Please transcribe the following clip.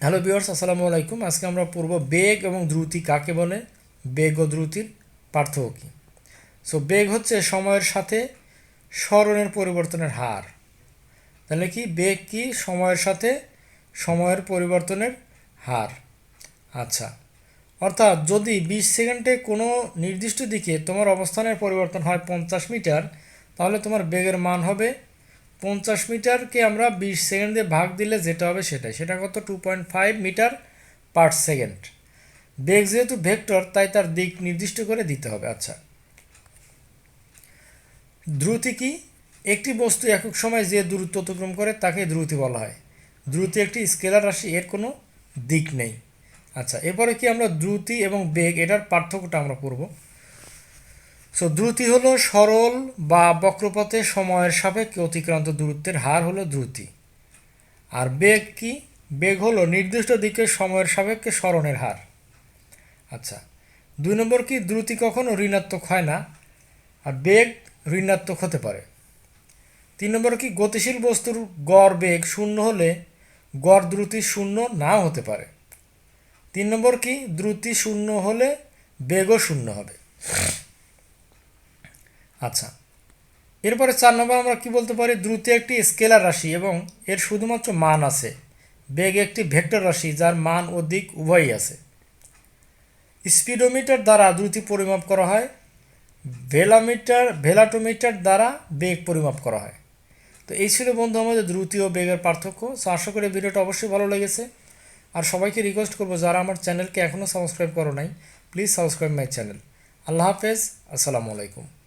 Hello বিয়ার্স আসসালামু আলাইকুম। আজকে আমরা পড়ব বেগ এবং দ্রুতি কাকে বলে? বেগ ও দ্রুতির পার্থক্য কী? সো বেগ হচ্ছে সময়ের সাথে স্মরণের পরিবর্তনের হার। তাহলে কি? বেগ কি? সময়ের সাথে সময়ের পরিবর্তনের হার। আচ্ছা। অর্থাৎ যদি বিশ সেকেন্ডে কোনো নির্দিষ্ট দিকে তোমার অবস্থানের পরিবর্তন হয় পঞ্চাশ মিটার, তাহলে তোমার বেগের মান হবে পঞ্চাশ মিটারকে আমরা বিশ সেকেন্ডে ভাগ দিলে যেটা হবে সেটাই। সেটা কত? Two point five metre per second বেগ যেহেতু ভেক্টর, তাই তার দিক নির্দিষ্ট করে দিতে হবে। আচ্ছা। দ্রুতি কি? একটি বস্তু একক সময় যে দূরত্ব অতিক্রম করে, তাকে দ্রুতি বলা হয়। দ্রুতি একটি স্কেলার রাশি, এর কোনো দিক নেই। আচ্ছা এরপরে কি আমরা দ্রুতি এবং বেগ, এটার পার্থক্যটা আমরা পড়ব। সো দ্রুতি হলো সরল বা বক্রপথে সময়ের সাপেক্ষে অতিক্রান্ত দূরত্বের হার হলো দ্রুতি আর বেগ কি? বেগ হলো নির্দিষ্ট দিকে সময়ের সাপেক্ষে স্মরণের হার। আচ্ছা দুই নম্বর কি? দ্রুতি কখনো ঋণাত্মক হয় না, আর বেগ ঋণাত্মক হতে পারে। তিন নম্বর কি? গতিশীল বস্তুর গড় বেগ শূন্য হলে গড় দ্রুতি শূন্য নাও হতে পারে। তিন নম্বর কি? দ্রুতি শূন্য হলে বেগও শূন্য হবে। আচ্ছা। এরপরে চার নম্বর আমরা কি বলতে পারি? দ্রুত একটি স্কেলার রাশি এবং এর শুধুমাত্র মান আছে। বেগ একটি ভেক্টর রাশি যার মান ও দিক উভয়ই আছে। স্পিডোমিটার দ্বারা দ্রুতি পরিমাপ করা হয়। ভেলামিটার, ভেলাটোমিটার দ্বারা বেগ পরিমাপ করা হয়। তো এই ছিল বন্ধু আমাদের দ্রুতি ও বেগের পার্থক্য। সো আশা করি ভিডিওটা অবশ্যই ভালো লেগেছে। আর সবাইকে রিকোয়েস্ট করব, যারা আমার চ্যানেলকে এখনও সাবস্ক্রাইব করো নাই প্লিজ সাবস্ক্রাইব মাই চ্যানেল আল্লাহ হাফেজ, আসসালামু আলাইকুম।